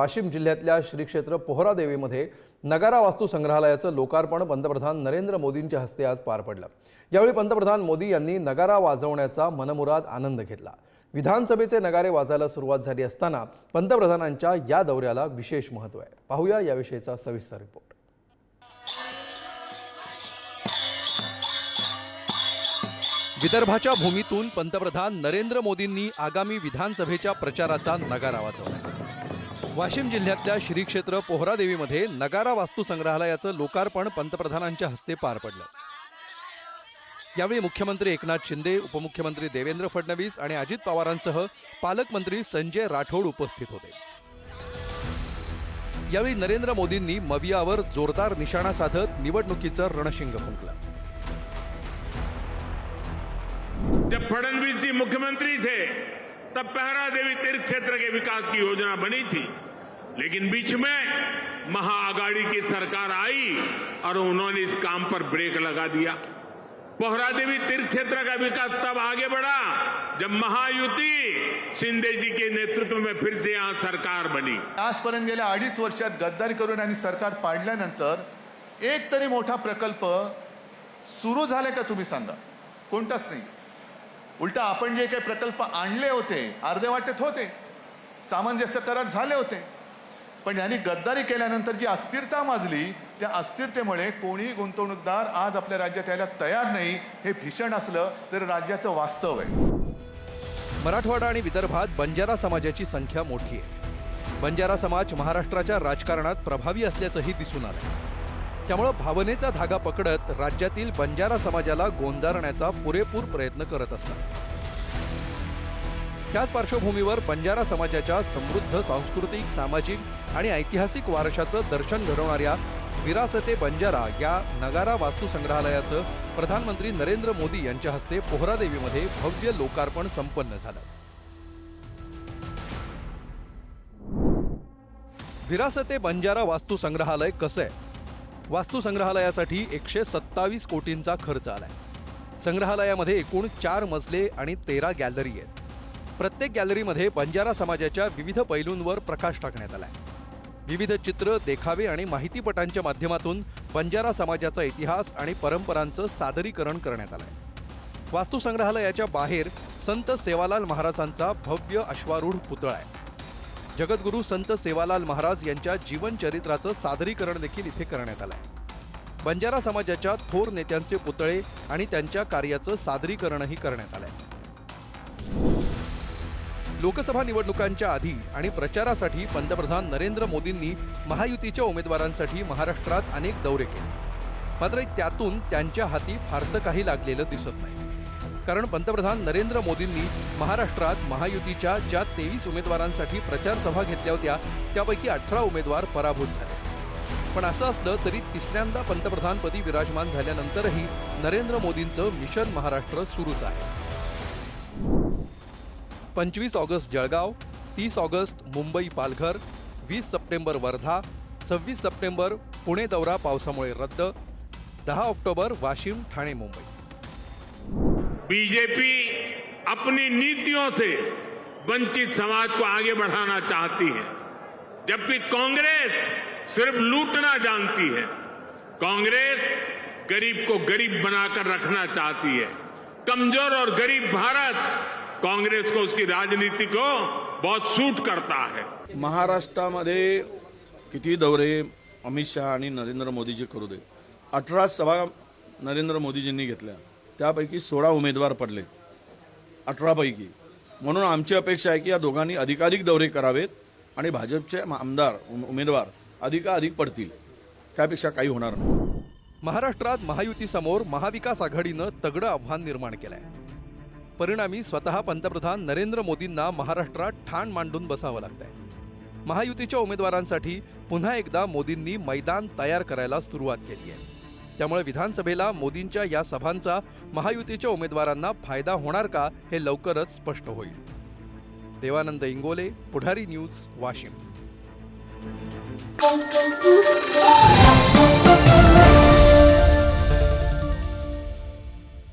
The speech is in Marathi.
वाशिम जिल्ह्यातल्या श्री क्षेत्र पोहरादेवीमध्ये नगारा वास्तू संग्रहालयाचं लोकार्पण पंतप्रधान नरेंद्र मोदींच्या हस्ते आज पार पडलं. यावेळी पंतप्रधान मोदी यांनी नगारा वाजवण्याचा मनमुराद आनंद घेतला. विधानसभेचे नगारे वाजायला सुरुवात झाली असताना पंतप्रधानांच्या या दौऱ्याला विशेष महत्त्व आहे. पाहूया याविषयीचा सविस्तर रिपोर्ट. विदर्भाच्या भूमीतून पंतप्रधान नरेंद्र मोदींनी आगामी विधानसभेच्या प्रचाराचा नगारा वाजवला. वाशिम जिल्ह्यातल्या श्री क्षेत्र पोहरादेवीमध्ये नगारा वास्तू संग्रहालयाचं लोकार्पण पंतप्रधानांच्या हस्ते पार पडलं. यावेळी मुख्यमंत्री एकनाथ शिंदे उपमुख्यमंत्री देवेंद्र फडणवीस आणि अजित पवारांसह पालकमंत्री संजय राठोड उपस्थित होते. यावेळी नरेंद्र मोदींनी मवियावर जोरदार निशाणा साधत निवडणुकीचं रणशिंग फुंकलं. जब फडणवीस जी मुख्यमंत्री थे तब पहरा देवी तीर्थ क्षेत्र के विकास की योजना बनी थी. लेकिन बीच में महाआघाड़ी की सरकार आई और उन्होंने इस काम पर ब्रेक लगा दिया। पोहरा देवी तीर्थ क्षेत्र का विकास तब आगे बढ़ा जब महायुति शिंदे जी के नेतृत्व में फिर से यहां सरकार बनी। आजपर्यंत गेल्या अडीच वर्षात गद्दारी करून आणि सरकार पाडल्यानंतर एक तरी मोठा प्रकल्प सुरू झाले का तुम्ही सांगा? कोणताच नाही. उलटा आपण जे काही प्रकल्प आणले होते अर्धे वाटेत होते सामंजस्य करार झाले होते पण यांनी गद्दारी केल्यानंतर जी अस्थिरता माजली त्या अस्थिरतेमुळे कोणी गुंतवणूकदार आज आपल्या राज्यात यायला तयार नाही हे भीषण असलं तर राज्याचं वास्तव आहे. मराठवाडा आणि विदर्भात बंजारा समाजाची संख्या मोठी आहे. बंजारा समाज महाराष्ट्राच्या राजकारणात प्रभावी असल्याचंही दिसून आलं त्यामुळं भावनेचा धागा पकडत राज्यातील बंजारा समाजाला गोंजारण्याचा पुरेपूर प्रयत्न करत असतात. त्याच पार्श्वभूमीवर बंजारा समाजाच्या समृद्ध सांस्कृतिक सामाजिक आणि ऐतिहासिक वारशाचं दर्शन घडवणाऱ्या विरासते बंजारा या नगारा वास्तुसंग्रहालयाचं प्रधानमंत्री नरेंद्र मोदी यांच्या हस्ते पोहरादेवीमध्ये भव्य लोकार्पण संपन्न झालं. विरासते बंजारा वास्तुसंग्रहालय कसं आहे? वास्तुसंग्रहालयासाठी एकशे सत्तावीस कोटींचा खर्च आलाय. संग्रहालयामध्ये एकूण चार मजले आणि तेरा गॅलरी आहेत. प्रत्येक गॅलरीमध्ये बंजारा समाजाच्या विविध पैलूंवर प्रकाश टाकण्यात आलाय. विविध चित्र देखावे आणि माहितीपटांच्या माध्यमातून बंजारा समाजाचा इतिहास आणि परंपरांचं सादरीकरण करण्यात आलंय. आहे संग्रहालयाच्या बाहेर संत सेवालाल महाराजांचा भव्य अश्वारूढ पुतळा आहे. जगद्गुरू संत सेवालाल महाराज यांच्या जीवनचरित्राचं सादरीकरण देखील इथे करण्यात आलंय. बंजारा समाजाच्या थोर नेत्यांचे पुतळे आणि त्यांच्या कार्याचं सादरीकरणही करण्यात आलंय. लोकसभा निवडणुकांच्या आधी आणि प्रचारासाठी पंतप्रधान नरेंद्र मोदींनी महायुतीच्या उमेदवारांसाठी महाराष्ट्रात अनेक दौरे केले. मात्र त्यातून त्यांच्या हाती फारसं काही लागलेलं दिसत नाही. कारण पंतप्रधान नरेंद्र मोदींनी महाराष्ट्रात महायुतीच्या ज्या तेवीस उमेदवारांसाठी प्रचार सभा घेतल्या होत्या त्यापैकी अठरा उमेदवार पराभूत झाले. पण असं असलं तरी तिसऱ्यांदा पंतप्रधानपदी विराजमान झाल्यानंतरही नरेंद्र मोदींचं मिशन महाराष्ट्र सुरूच आहे. पंचवीस ऑगस्ट जळगाव, तीस ऑगस्ट मुंबई पालघर, वीस सप्टेंबर वर्धा, सव्वीस सप्टेंबर पुणे दौरा पावसामुळे रद्द, दहा ऑक्टोबर वाशिम, ठाणे, मुंबई. बीजेपी अपनी नीतियों से वंचित समाज को आगे बढ़ाना चाहती है, जबकि कांग्रेस सिर्फ़ लूटना जानती है। कांग्रेस गरीब को गरीब बनाकर रखना चाहती है। कमज़ोर और गरीब भारत कांग्रेस को उसकी राजनीति को बहुत सूट करता है। महाराष्ट्रामध्ये किती दौरे अमित शहा आणि नरेंद्र मोदीजी करू दे? अठरा सभा नरेंद्र मोदीजींनी घेतल्या. त्यापैकी सोळा उमेदवार पडले. अठरापैकी म्हणून आमची अपेक्षा आहे की या दोघांनी अधिकाधिक दौरे करावेत आणि भाजपचे आमदार उम- उमेदवार अधिकाधिक पडतील. त्यापेक्षा काही होणार नाही. महाराष्ट्रात महायुतीसमोर महाविकास आघाडीनं तगडं आव्हान निर्माण केलंय. परिणामी स्वतः पंतप्रधान नरेंद्र मोदींना महाराष्ट्रात ठाण मांडून बसावं लागतंय. महायुतीच्या उमेदवारांसाठी पुन्हा एकदा मोदींनी मैदान तयार करायला सुरुवात केली आहे त्यामुळे विधानसभेला मोदींच्या या सभांचा महायुतीच्या उमेदवारांना फायदा होणार का हे लवकरच स्पष्ट होईल. देवानंद इंगोले पुढारी न्यूज वाशिम.